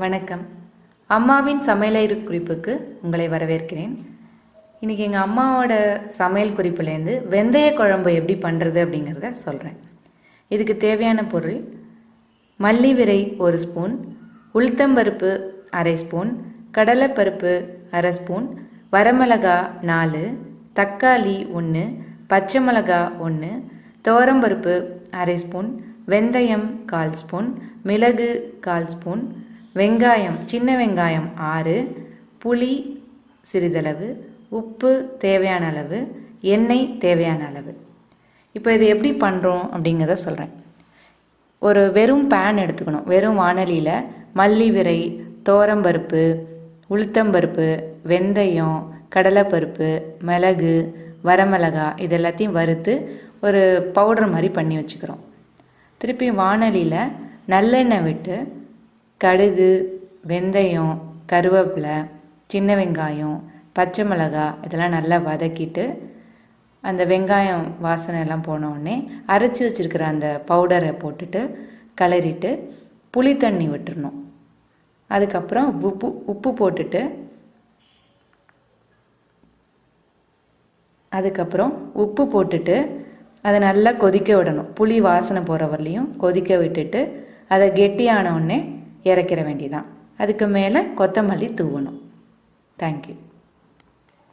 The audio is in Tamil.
வணக்கம். அம்மாவின் சமையலறை குறிப்புக்கு உங்களை வரவேற்கிறேன். இன்றைக்கி எங்கள் அம்மாவோட சமையல் குறிப்புலேருந்து வெந்தய குழம்பு எப்படி பண்ணுறது அப்படிங்கிறத சொல்கிறேன் இதுக்கு தேவையான பொருள் மல்லி விரை ஒரு ஸ்பூன் உளுத்தம்பருப்பு அரை ஸ்பூன் கடலைப்பருப்பு அரை ஸ்பூன் வரமிளகா நாலு தக்காளி ஒன்று பச்சை மிளகா ஒன்று துவரம்பருப்பு அரை ஸ்பூன் வெந்தயம் கால் ஸ்பூன் மிளகு கால் ஸ்பூன் வெங்காயம் சின்ன வெங்காயம் ஆறு புளி சிறிதளவு உப்பு தேவையான அளவு எண்ணெய் தேவையான அளவு. இப்போ இது எப்படி பண்ணுறோம் அப்படிங்கிறத சொல்கிறேன் ஒரு வெறும் பேன் எடுத்துக்கணும். வெறும் வானலியில் மல்லி விரை தோரம்பருப்பு உளுத்தம்பருப்பு வெந்தயம் கடலைப்பருப்பு மிளகு வரமிளகா இது எல்லாத்தையும் வறுத்து ஒரு பவுடர் மாதிரி பண்ணி வச்சுக்கிறோம். திருப்பி வானலியில் நல்லெண்ணெய் விட்டு கடுகு வெந்தயம் கருவேப்பிலை சின்ன வெங்காயம் பச்சை மிளகா இதெல்லாம் நல்லா வதக்கிட்டு அந்த வெங்காயம் வாசனை எல்லாம் போன உடனே அரைச்சி வச்சுருக்கிற அந்த பவுடரை போட்டுட்டு கிளறிட்டு புளி தண்ணி விட்டுறணும். அதுக்கப்புறம் உப்பு உப்பு போட்டுட்டு அதுக்கப்புறம் உப்பு போட்டுட்டு அதை நல்லா கொதிக்க விடணும். புளி வாசனை போகிற வரலையும் கொதிக்க விட்டுட்டு அதை கெட்டியான உடனே இறக்கிற வேண்டியதான் அதுக்கு மேலே கொத்தமல்லி தூவணும். தேங்க்யூ